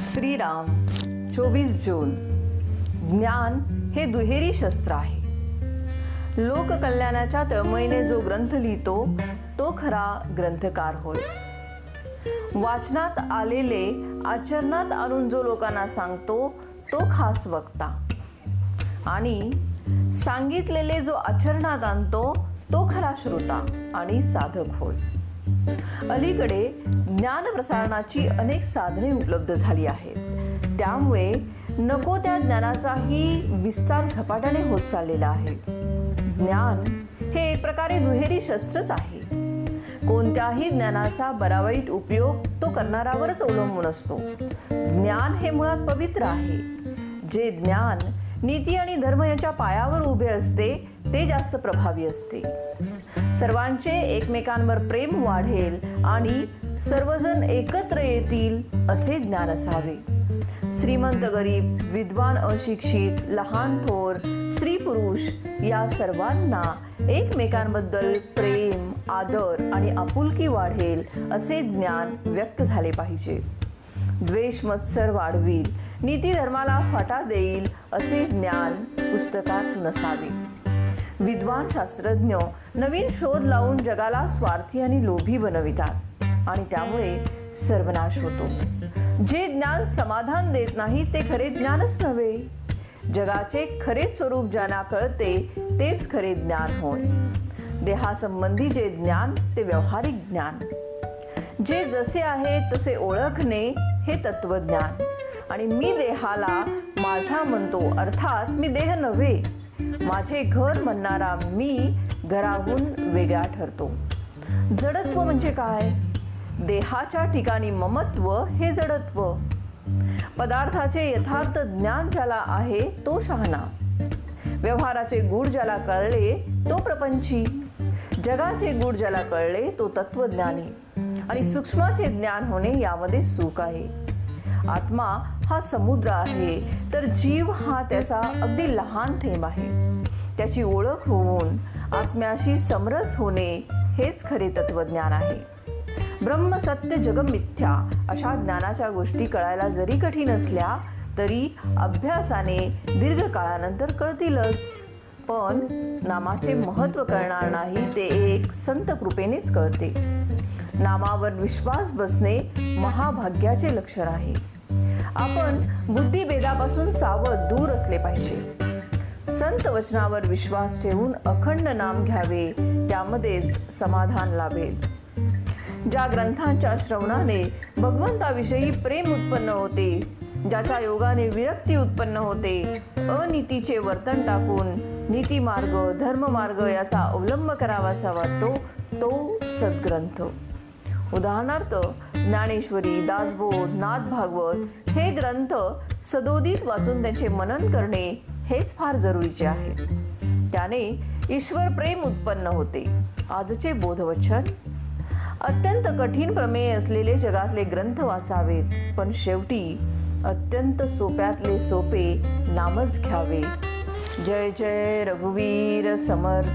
श्रीराम चोवीस जून. ज्ञान हे दुहेरी शस्त्र आहे. लोककल्याणाच्या तळमळीने जो ग्रंथ लिहितो तो खरा ग्रंथकार होय. वाचनात आलेले आचरणात आणून जो लोकांना सांगतो तो खास वक्ता. आणि सांगितलेले जो आचरणात आणतो तो खरा श्रोता आणि साधक होय. अलीकडे ज्ञान प्रसारणाची अनेक साधने उपलब्ध झाली आहेत. त्यामुळे नको त्या ज्ञानाचाही विस्तार झपाट्याने होत चाललेला आहे. ज्ञान हे एक प्रकारे दुहेरी शस्त्रच आहे. कोणत्याही ज्ञानाचा बरावाईट उपयोग तो करणारावरच अवलंबून असतो. ज्ञान हे मुळात पवित्र आहे. जे ज्ञान नीती आणि धर्म यांच्या पायावर उभे असते ते जास्त प्रभावी असते. सर्वांचे एकमेकांवर प्रेम वाढेल आणि सर्वजण एकत्र येतील असे ज्ञान असावे. श्रीमंत गरीब विद्वान अशिक्षित लहान थोर स्त्री पुरुष या सर्वांना एकमेकांबद्दल प्रेम आदर आणि आपुलकी वाढेल असे ज्ञान व्यक्त झाले पाहिजे. द्वेष मत्सर वाढवील नीती धर्माला फाटा देईल असे ज्ञान पुस्तकात नसावे. विद्वान शास्त्रज्ञ नवीन शोध लावून जगाला स्वार्थी आणि लोभी बनवितात. आणि त्यामुळे सर्वनाश होतो. जे ज्ञान समाधान देत नाही ते खरे ज्ञानच नव्हे. जगाचे खरे स्वरूप ज्यांना कळते तेच खरे ज्ञान होय. देहासंबंधी जे ज्ञान ते व्यावहारिक ज्ञान. जे जसे आहे तसे ओळखणे हे तत्वज्ञान. आणि मी देहाला माझा म्हणतो अर्थात मी देह नव्हे. माझे घर म्हणणारा मी घराहून वेगळा ठरतो. जडत्व म्हणजे काय? देहाच्या ठिकाणी ममत्व हे जडत्व. पदार्थाचे यथार्थ ज्ञान ज्याला आहे तो शहाणा. व्यवहाराचे गुढ ज्याला कळले तो प्रपंची. जगाचे गुढ ज्याला कळले तो तत्वज्ञानी. आणि सूक्ष्माचे ज्ञान होणे यामध्ये सुख आहे. आत्मा हा समुद्र आहे. तर जीव हा त्याचा अगदी लहान थेंब आहे. त्याची ओळख होऊन आत्म्याशी समरस होणे हेच खरे तत्वज्ञान आहे. ब्रह्म सत्य जगम मिथ्या अशा ज्ञानाच्या गोष्टी कळायला जरी कठीण असल्या तरी अभ्यासाने दीर्घ काळानंतर कळतीलच. पण नामाचे महत्त्व कळणार नाही ते एक संत कृपेनेच कळते. नामावर विश्वास बसणे महाभाग्याचे लक्षण आहे. आपण बुद्धिभेदापासून सावध दूर असले पाहिजे. संत वचनावर विश्वास ठेवून अखंड नाम घ्यावे त्यामध्येच समाधान लाभेल. ज्या ग्रंथांच्या श्रवणाने भगवंताविषयी प्रेम उत्पन्न होते ज्याच्या योगाने विरक्ती उत्पन्न होते अनितीचे वर्तन टाकून नीतीमार्ग धर्ममार्ग याचा अवलंब करावासा वाटतो तो सद्ग्रंथ. उदाहरणार्थ ज्ञानेश्वरी दासबोध नाथ भागवत हे ग्रंथ सदोदित वाचून त्यांचे मनन करणे हेच फार जरुरीचे आहे. त्याने ईश्वर प्रेम उत्पन्न होते. आजचे बोधवचन? अत्यंत कठीण प्रमेय असलेले जगातले ग्रंथ वाचावेत पण शेवटी अत्यंत सोप्यातले सोपे नामच घ्यावे. जय जय रघुवीर समर्थ.